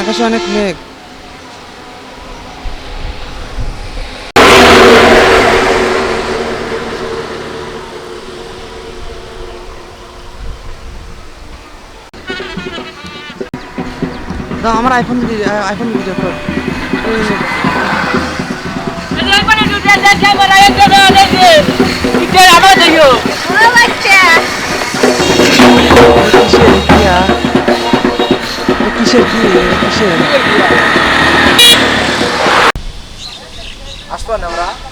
আকাশে অনেক মেঘ দাও আমার আইফোন আইফোন ভিডিও কিসের না আমরা।